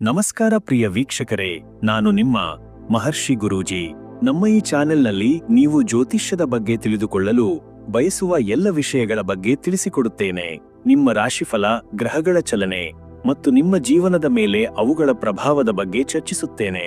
ನಮಸ್ಕಾರ ಪ್ರಿಯ ವೀಕ್ಷಕರೇ, ನಾನು ನಿಮ್ಮ ಮಹರ್ಷಿ ಗುರೂಜಿ. ನಮ್ಮ ಈ ಚಾನೆಲ್ನಲ್ಲಿ ನೀವು ಜ್ಯೋತಿಷ್ಯದ ಬಗ್ಗೆ ತಿಳಿದುಕೊಳ್ಳಲು ಬಯಸುವ ಎಲ್ಲ ವಿಷಯಗಳ ಬಗ್ಗೆ ತಿಳಿಸಿಕೊಡುತ್ತೇನೆ. ನಿಮ್ಮ ರಾಶಿಫಲ, ಗ್ರಹಗಳ ಚಲನೆ ಮತ್ತು ನಿಮ್ಮ ಜೀವನದ ಮೇಲೆ ಅವುಗಳ ಪ್ರಭಾವದ ಬಗ್ಗೆ ಚರ್ಚಿಸುತ್ತೇನೆ.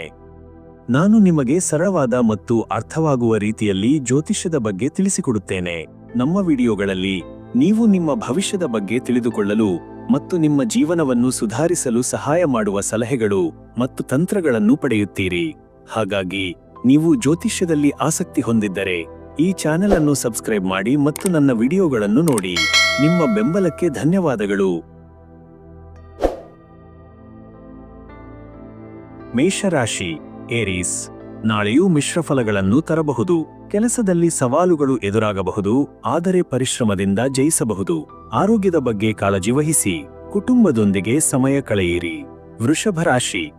ನಾನು ನಿಮಗೆ ಸರಳವಾದ ಮತ್ತು ಅರ್ಥವಾಗುವ ರೀತಿಯಲ್ಲಿ ಜ್ಯೋತಿಷ್ಯದ ಬಗ್ಗೆ ತಿಳಿಸಿಕೊಡುತ್ತೇನೆ. ನಮ್ಮ ವಿಡಿಯೋಗಳಲ್ಲಿ ನೀವು ನಿಮ್ಮ ಭವಿಷ್ಯದ ಬಗ್ಗೆ ತಿಳಿದುಕೊಳ್ಳಲು ಮತ್ತು ನಿಮ್ಮ ಜೀವನವನ್ನು ಸುಧಾರಿಸಲು ಸಹಾಯ ಮಾಡುವ ಸಲಹೆಗಳು ಮತ್ತು ತಂತ್ರಗಳನ್ನು ಪಡೆಯುತ್ತೀರಿ. ಹಾಗಾಗಿ, ನೀವು ಜ್ಯೋತಿಷ್ಯದಲ್ಲಿ ಆಸಕ್ತಿ ಹೊಂದಿದ್ದರೆ, ಈ ಚಾನೆಲ್ ಅನ್ನು ಸಬ್ಸ್ಕ್ರೈಬ್ ಮಾಡಿ ಮತ್ತು ನನ್ನ ವಿಡಿಯೋಗಳನ್ನು ನೋಡಿ. ನಿಮ್ಮ ಬೆಂಬಲಕ್ಕೆ ಧನ್ಯವಾದಗಳು. ಮೇಷರಾಶಿ, ಏರೀಸ್, ನಾಳೆಯೂ ಮಿಶ್ರ ಫಲಗಳನ್ನು ತರಬಹುದು. ಕೆಲಸದಲ್ಲಿ ಸವಾಲುಗಳು ಎದುರಾಗಬಹುದು, ಆದರೆ ಪರಿಶ್ರಮದಿಂದ ಜಯಿಸಬಹುದು. ಆರೋಗ್ಯದ ಬಗ್ಗೆ ಕಾಳಜಿ ವಹಿಸಿ, ಕುಟುಂಬದೊಂದಿಗೆ ಸಮಯ ಕಳೆಯಿರಿ. ವೃಷಭ ರಾಶಿ.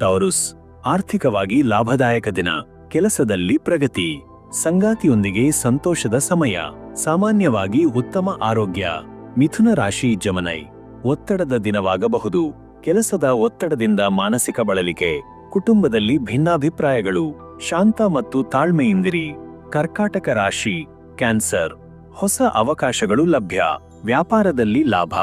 ಟೌರುಸ್, ಆರ್ಥಿಕವಾಗಿ ಲಾಭದಾಯಕ ದಿನ, ಕೆಲಸದಲ್ಲಿ ಪ್ರಗತಿ. ಸಂಗಾತಿಯೊಂದಿಗೆ ಸಂತೋಷದ ಸಮಯ, ಸಾಮಾನ್ಯವಾಗಿ ಉತ್ತಮ ಆರೋಗ್ಯ. ಮಿಥುನ ರಾಶಿ ಜಮನೈ. ಒತ್ತಡದ ದಿನವಾಗಬಹುದು. ಕೆಲಸದ ಒತ್ತಡದಿಂದ ಮಾನಸಿಕ ಬಳಲಿಕೆ. ಕುಟುಂಬದಲ್ಲಿ ಭಿನ್ನಾಭಿಪ್ರಾಯಗಳು. ಶಾಂತ ಮತ್ತು ತಾಳ್ಮೆಯಿಂದಿರಿ. ಕರ್ಕಾಟಕ ರಾಶಿ. ಕ್ಯಾನ್ಸರ್. ಹೊಸ ಅವಕಾಶಗಳು ಲಭ್ಯ. ವ್ಯಾಪಾರದಲ್ಲಿ ಲಾಭ.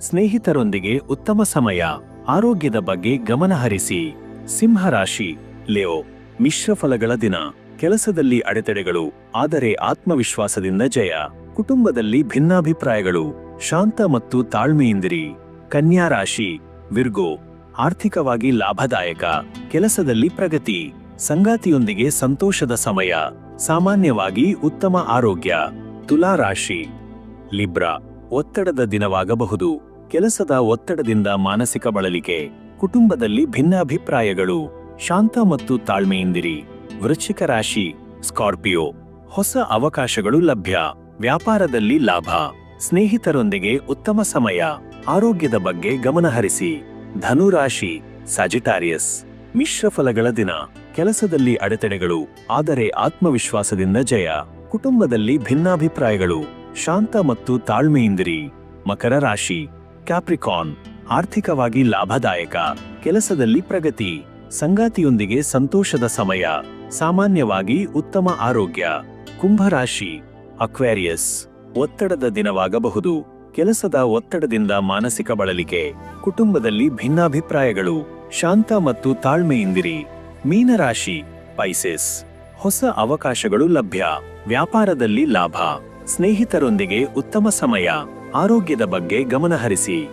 ಸ್ನೇಹಿತರೊಂದಿಗೆ ಉತ್ತಮ ಸಮಯ. ಆರೋಗ್ಯದ ಬಗ್ಗೆ ಗಮನಹರಿಸಿ ಸಿಂಹರಾಶಿ ಲಿಯೋ, ಮಿಶ್ರ ಫಲಗಳ ದಿನ. ಕೆಲಸದಲ್ಲಿ ಅಡೆತಡೆಗಳು, ಆದರೆ ಆತ್ಮವಿಶ್ವಾಸದಿಂದ ಜಯ. ಕುಟುಂಬದಲ್ಲಿ ಭಿನ್ನಾಭಿಪ್ರಾಯಗಳು. ಶಾಂತ ಮತ್ತು ತಾಳ್ಮೆಯಿಂದಿರಿ. ಕನ್ಯಾ ರಾಶಿ. ವಿರ್ಗೋ, ಆರ್ಥಿಕವಾಗಿ ಲಾಭದಾಯಕ. ಕೆಲಸದಲ್ಲಿ ಪ್ರಗತಿ. ಸಂಗಾತಿಯೊಂದಿಗೆ ಸಂತೋಷದ ಸಮಯ. ಸಾಮಾನ್ಯವಾಗಿ ಉತ್ತಮ ಆರೋಗ್ಯ. ತುಲಾ ರಾಶಿ ಲಿಬ್ರಾ, ಒತ್ತಡದ ದಿನವಾಗಬಹುದು. ಕೆಲಸದ ಒತ್ತಡದಿಂದ ಮಾನಸಿಕ ಬಳಲಿಕೆ. ಕುಟುಂಬದಲ್ಲಿ ಭಿನ್ನಾಭಿಪ್ರಾಯಗಳು. ಶಾಂತ ಮತ್ತು ತಾಳ್ಮೆಯಿಂದಿರಿ. ವೃಶ್ಚಿಕ ರಾಶಿ, ಸ್ಕಾರ್ಪಿಯೋ, ಹೊಸ ಅವಕಾಶಗಳು ಲಭ್ಯ. ವ್ಯಾಪಾರದಲ್ಲಿ ಲಾಭ. ಸ್ನೇಹಿತರೊಂದಿಗೆ ಉತ್ತಮ ಸಮಯ. ಆರೋಗ್ಯದ ಬಗ್ಗೆ ಗಮನಹರಿಸಿ ಧನುರಾಶಿ ಸಾಜಿಟಾರಿಯಸ್ ಮಿಶ್ರ ಫಲಗಳ ದಿನ. ಕೆಲಸದಲ್ಲಿ ಅಡೆತಡೆಗಳು. ಆದರೆ ಆತ್ಮವಿಶ್ವಾಸದಿಂದ ಜಯ. ಕುಟುಂಬದಲ್ಲಿ ಭಿನ್ನಾಭಿಪ್ರಾಯಗಳು, ಶಾಂತ ಮತ್ತು ತಾಳ್ಮೆಯಿಂದಿರಿ. ಮಕರ ರಾಶಿ ಕ್ಯಾಪ್ರಿಕಾನ್ ಆರ್ಥಿಕವಾಗಿ ಲಾಭದಾಯಕ, ಕೆಲಸದಲ್ಲಿ ಪ್ರಗತಿ, ಸಂಗಾತಿಯೊಂದಿಗೆ ಸಂತೋಷದ ಸಮಯ, ಸಾಮಾನ್ಯವಾಗಿ ಉತ್ತಮ ಆರೋಗ್ಯ. ಕುಂಭರಾಶಿ ಅಕ್ವೇರಿಯಸ್, ಒತ್ತಡದ ದಿನವಾಗಬಹುದು, ಕೆಲಸದ ಒತ್ತಡದಿಂದ ಮಾನಸಿಕ ಬಳಲಿಕೆ. ಕುಟುಂಬದಲ್ಲಿ ಭಿನ್ನಾಭಿಪ್ರಾಯಗಳು, ಶಾಂತ ಮತ್ತು ತಾಳ್ಮೆಯಿಂದಿರಿ. ಮೀನರಾಶಿ, ಪೈಸೆಸ್, ಹೊಸ ಅವಕಾಶಗಳು ಲಭ್ಯ. ವ್ಯಾಪಾರದಲ್ಲಿ ಲಾಭ. ಸ್ನೇಹಿತರೊಂದಿಗೆ ಉತ್ತಮ ಸಮಯ. ಆರೋಗ್ಯದ ಬಗ್ಗೆ ಗಮನಹರಿಸಿ.